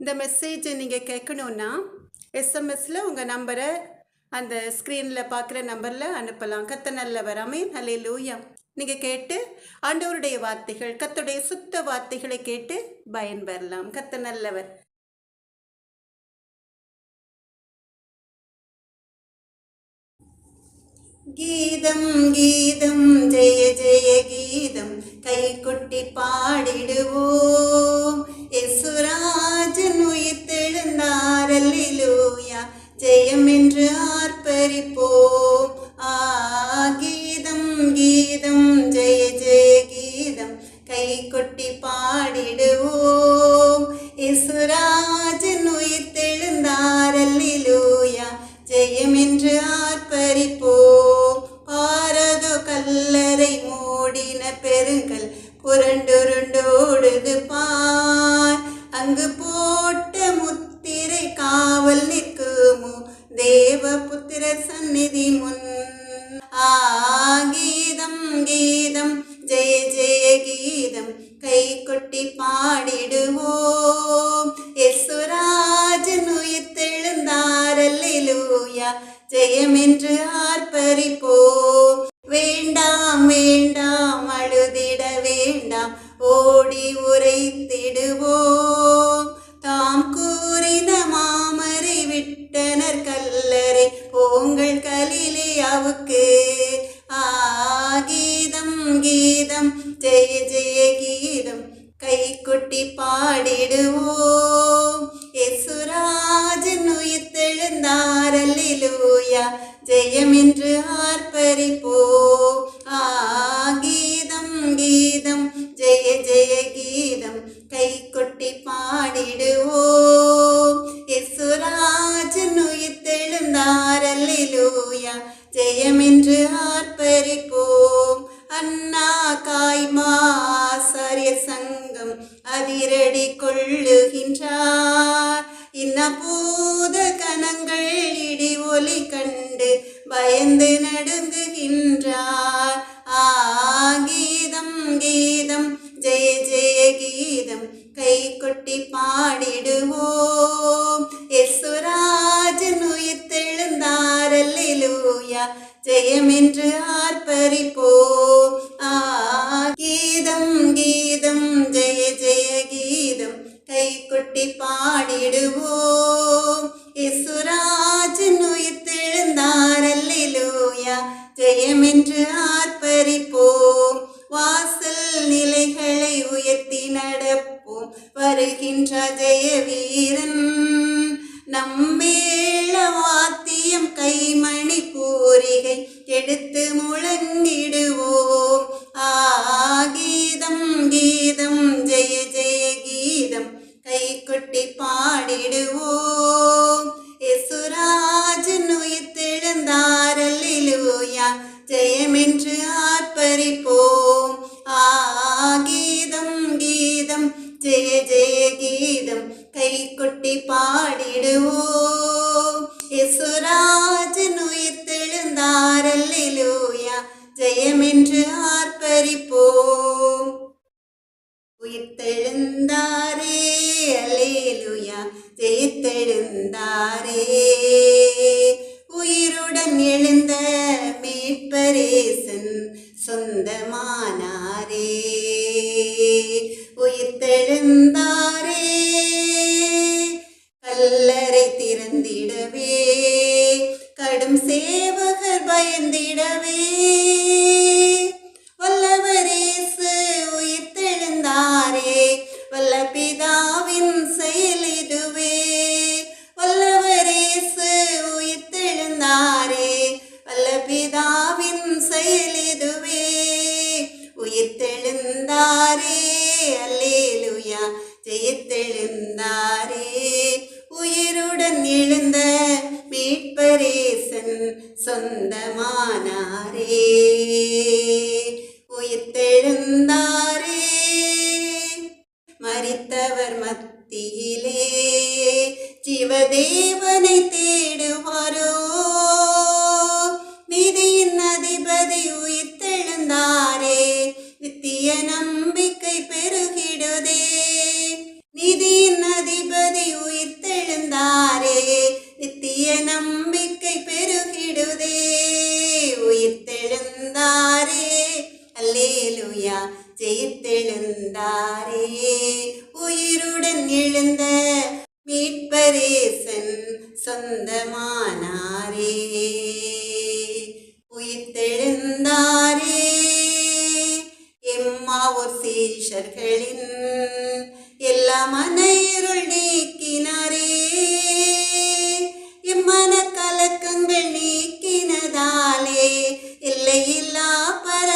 இந்த மெசேஜை நீங்கள் கேட்கணுன்னா எஸ்எம்எஸில் உங்கள் நம்பரை அந்த ஸ்க்ரீனில் பார்க்குற நம்பரில் அனுப்பலாம். கத்த நல்லவர் அமேன் ஹலே லூயா நீங்கள் கேட்டு ஆண்டவருடைய வார்த்தைகள் கத்துடைய சுத்த வார்த்தைகளை கேட்டு பயன்பெறலாம் கத்த நல்லவர். கீதம் கீதம் ஜெய ஜெய கீதம். கை கொட்டி பாடிடுவோம் எசுராஜன் உயிர்த்தெழுந்தார் அல்லேலூயா ஜெயம் என்று ஆர்ப்பரிப்போம் ஆ கீதம் கீதம் ஜெய ஜெய கீதம் கை கொட்டி பாடிடுவோம் எசுராஜன் உயிர்த்தெழுந்தார் அல்லேலூயா ஜெயம் என்று ஆர்ப்பரிப்போம் பாரதோ கல்லறை மூடின பெருங்கல் புரண்டுருண்டோடுது பார் அங்கு போட்ட முத்திரை காவல் நிற்குமோ? தேவ புத்திர சந்நிதி முன். ஆ ஜெயம் அல்லூயா ஜெயமென்று ஜெயம் ஆர்ப்பரிப்போம். ஆ கீதம் கீதம் ஜெய ஜெய கீதம். கை கொட்டி பாடிடுவோம். பயந்திடவே உயிர்த்தெழுந்தாரே. நித்திய நம்பிக்கை பெருகிடுதே. நிதியின் அதிபதி உயிர்த்தெழுந்தாரே. நித்திய நம்பிக்கை பெருகிடுதே. உயிர்த்தெழுந்தாரே. அல்லேலுயா. ஜெயித்தெழுந்தாரே. உயிருடன் எழுந்த மீட்பரேசன் சொந்தமானாரே. உயிர்த்தெழுந்தாரே எம்மாவூர் சீஷர்களின் எல்லா மனையிருள் நீக்கினாரே. எம்மன கலக்கங்கள் நீக்கினதாலே எல்லையில்லா பர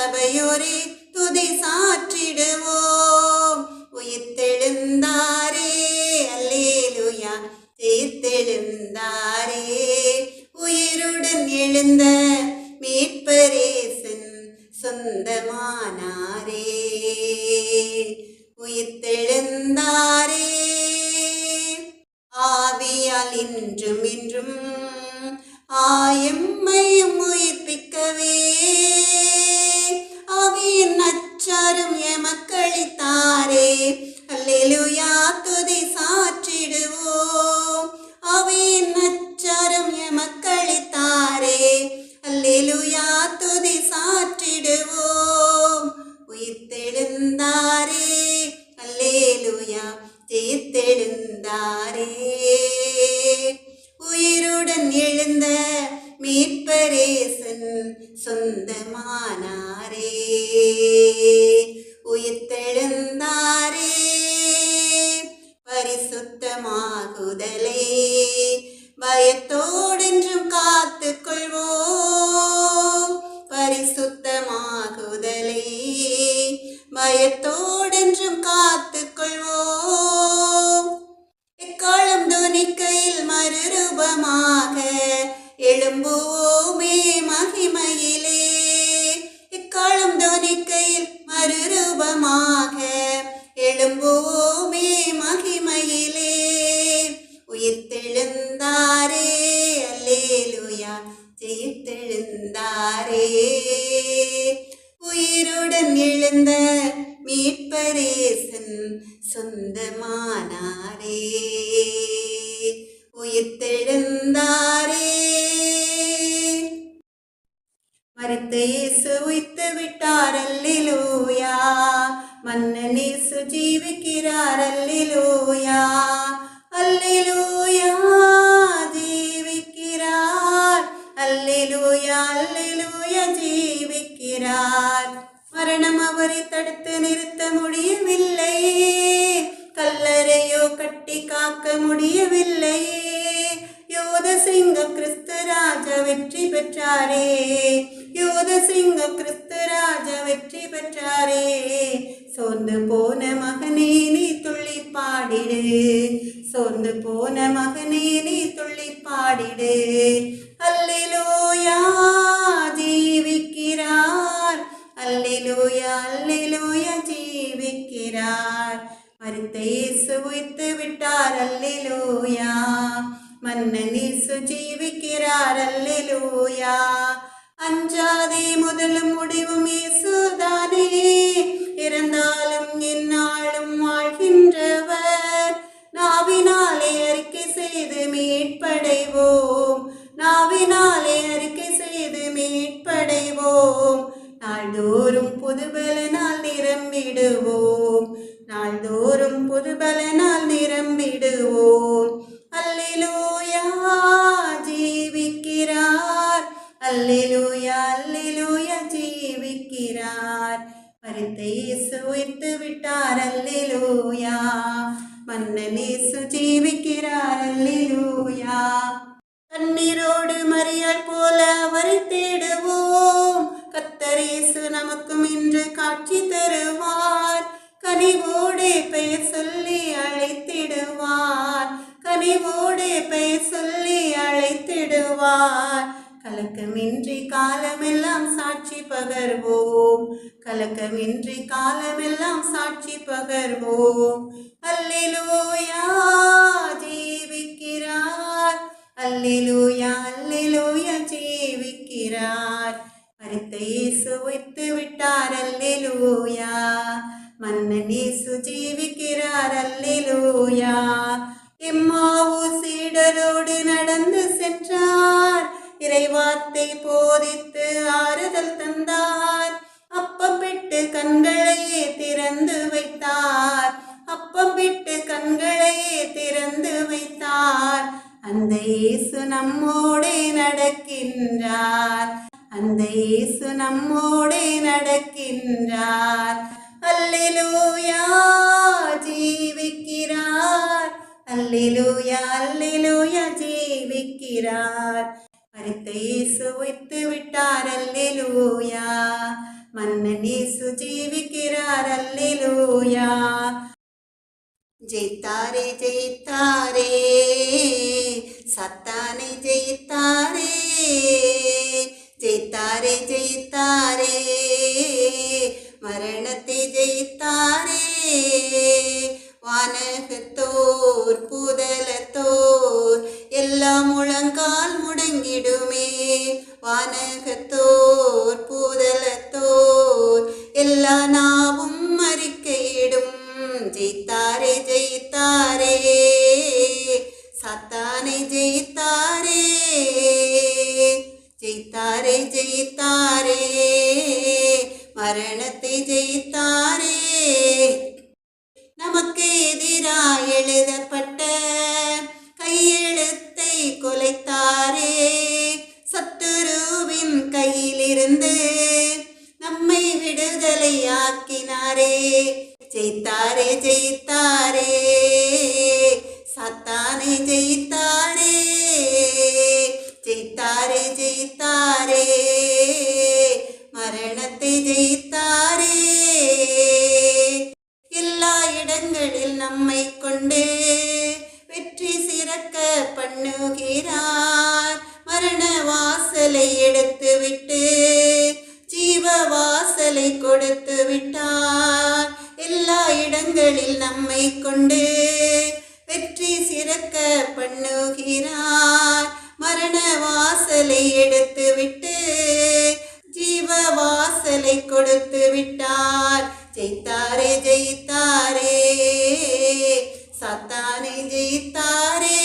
சபையோரே துதி சாற்றிடுவோம் அல்லேலுயா சாற்றிடுவோம். மரணம் அவரை தடுத்து நிறுத்த முடியவில்லை. கல்லறையோ கட்டி காக்க முடியவில்லை. யோத சிங்கம் கிறிஸ்து ராஜா வெற்றி பெற்றாரே. யோத சிங்கம் கிறிஸ்து ராஜா வெற்றி பெற்றாரே. சோர்ந்து போன மகனே நீ துள்ளி பாடிடு. சோர்ந்து போன மகனே நீ துள்ளி பாடிடு. அல்லிலோயா ஜீவிக்கிறார். அல்லேலூயா அல்லேலூயா ஜீவிக்கிறார். மரித்த இயேசு உயிர்த்து விட்டார் அல்லேலூயா. மன்னன் இயேசு ஜீவிக்கிறார் அல்லேலூயா. அஞ்சாதே முதலும் முடிவும் இயேசுதானே. கனிவோடு பெயர் சொல்லி அழைத்திடுவார். கனிவோடு பெயர் சொல்லி அழைத்திடுவார். கலக்கமின்றி காலமெல்லாம் சாட்சி பகர்வோம். கலக்கமின்றி காலமெல்லாம் சாட்சி பகர்வோம். அல்லிலூயா ஜீவிக்கிறார். அல்லிலூயா அல்லிலூயா ஜீவிக்கிறார். மரித்த இயேசு வைத்து விட்டார். அல்லிலூயா. மன்னன் இயேசு ஜீவிக்கிறார் எம்மாவு சீடரோடு நடந்து சென்றார் இறைவார்த்தை போதித்து ஆறுதல் தந்தார் அப்பப்பிட்டு கண்களையே திறந்து வைத்தார் அப்பம் விட்டு கண்களையே திறந்து வைத்தார் அந்த இயேசு நம்மோடே நடக்கின்றார் அந்த இயேசு நம்மோடு வானகத்தோர் சாத்தானை ஜெயித்தாரே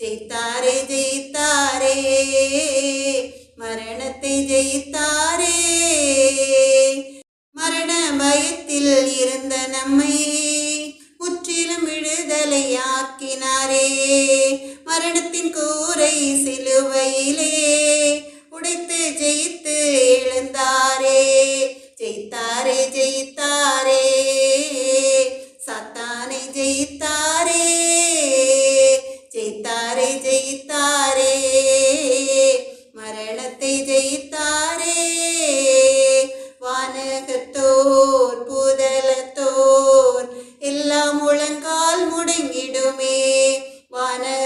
ஜெயித்தாரே ஜெயித்தாரே மரணத்தை ஜெயித்தாரே. மரண பயத்தில் இருந்த நம்மை முற்றிலும் விடுதலையாக்கினாரே மரணத்தின் கூரை சிலுவையிலே உடைத்து ஜெயித்து எழுந்தாரே. ஜெயித்தாரே ஜெயித்தாரே. ஜெயித்தாரே ஜெயித்தாரே ஜெயித்தாரே. மரணத்தை ஜெயித்தாரே. வானகத்தோர் புதலத்தோர் எல்லாம் முழங்கால் முடங்கிடுமே. வான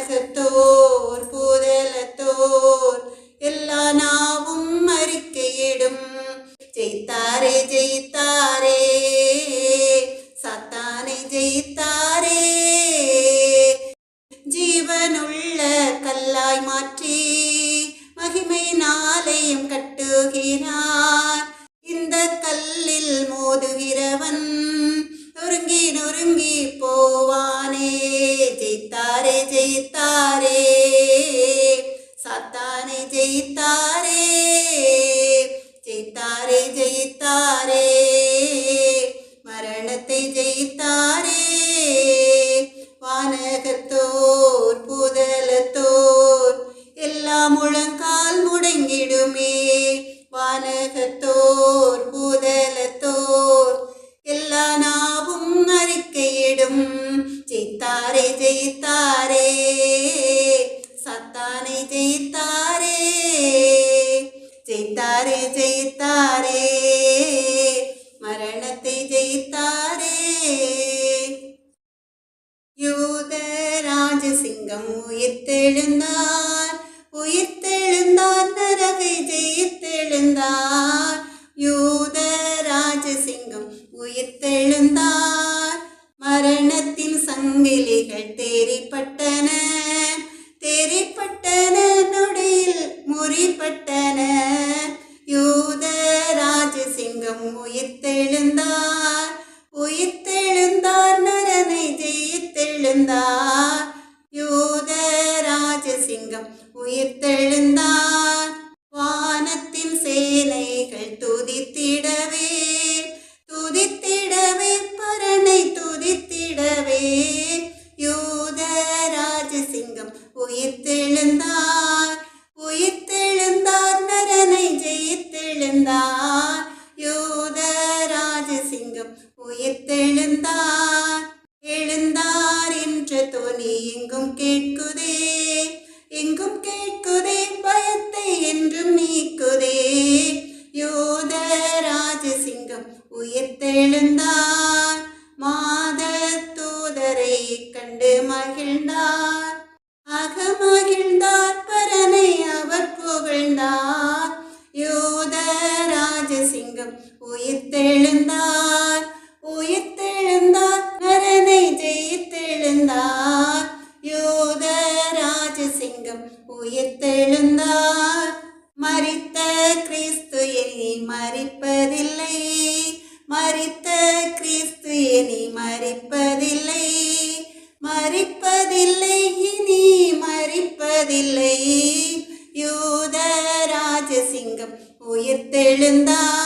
யூதராஜசிங்கம் உயிர்த்தெழுந்தார்.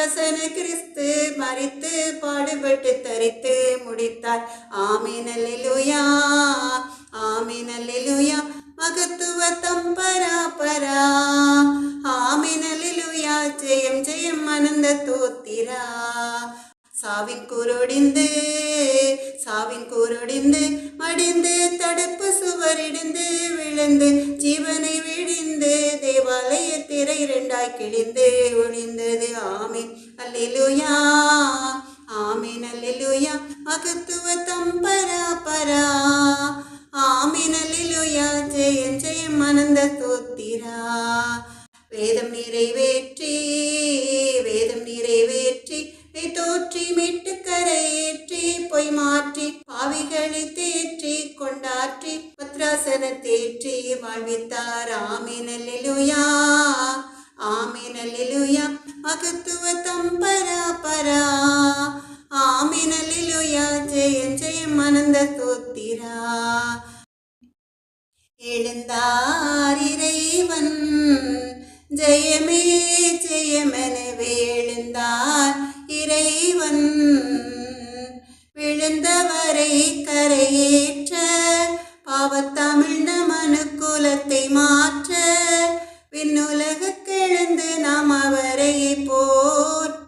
அரசனு கிறிஸ்து மறித்து பாடுபட்டு தரித்து முடித்தார். ஆமீனல்லிலுயா ஆமீனல்லிலுயா மகத்துவ தம்பரா பரா ஆமீனல்லிலுயா ஜெயம் ஜெயம் அனந்த தோத்திரா. சாவின் கூரொடிந்து சாவின் கூரொடிந்து மடிந்து தடுப்பு சுவரிடிந்து விழுந்து ஜீவனை விழிந்து தேவாலய திரை இரண்டாய் கிழிந்து ஒளிந்தது. ஆமீன். அல்லிலுயா. ஆமீன். அல்லிலுயா. மகத்துவ தம்பரா பரா ஆமீன். அல்லிலுயா. ஜெயம் ஜெயம் அனந்த தோத்திரா. வேதம் நிறைவேற்றி வாழ்வித்தார் ஆமீன் அல்லேலூயா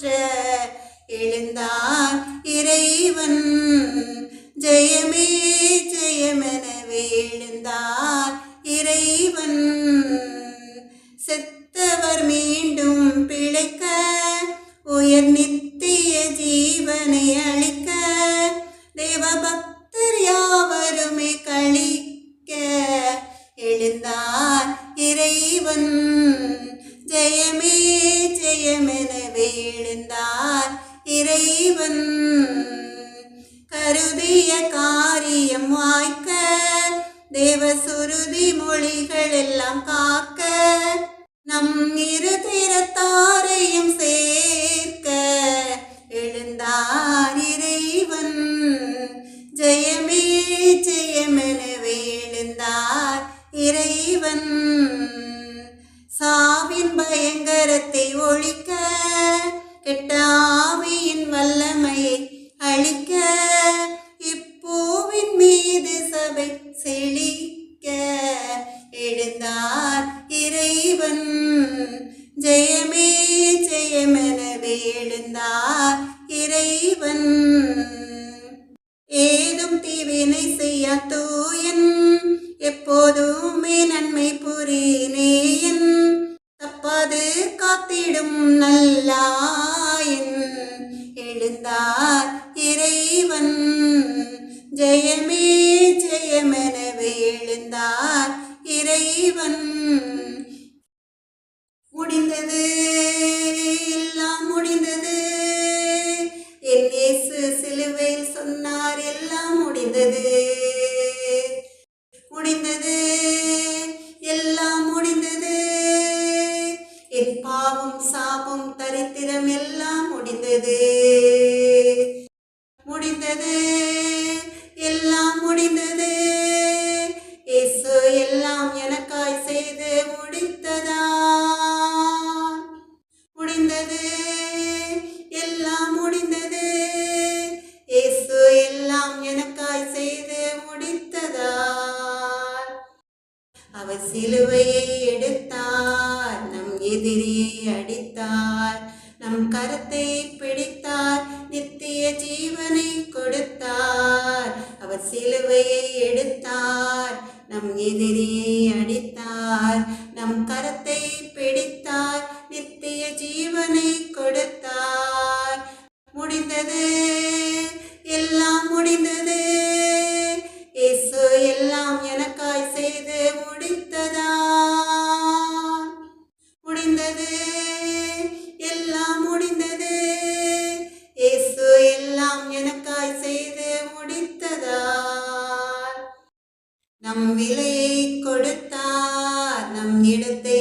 போற்ற எழுந்தார் இறைவன். ஜெயமே ஜெயமெனவே எழுந்தார் இறைவன். செத்தவர் மீண்டும் பிழைக்க உயர் நித்திய ஜீவனை அளிக்க தேவபக்தர் யாவருமே கழிக்க எழுந்தார் இறைவன். ஜெயமே ஜெயமென வேழுந்தார் இறைவன். கருதிய காரியம் வாய்க்க தேவசுருதி மொழிகள் எல்லாம் காக்க நம் இரு திறத்தாரையும் சேர்க்க எழுந்தார் இறைவன். ஜெயமே ஜெயமெனவே எழுந்தார் இறைவன். முடிந்தது எல்லாம் முடிந்தது. என் சிலுவையில் சொன்னார் எல்லாம் முடிந்தது. முடிந்தது எல்லாம் முடிந்தது. என் பாவம் சாபம் தரித்திரம் எல்லாம் முடிந்தது. முடிந்தது. எல்லாம் முடிந்தது. இயேசு எல்லாம் எனக்காய் செய்து முடித்ததா? முடிந்தது. எல்லாம் முடிந்தது. இயேசு எல்லாம் எனக்காய் செய்து முடித்ததா? அவர் சிலுவையை எடுத்தார் நம் எதிரியை அடித்தார் நம் கருத்தை நம் விலையை கொடுத்தார் நம் இடத்தை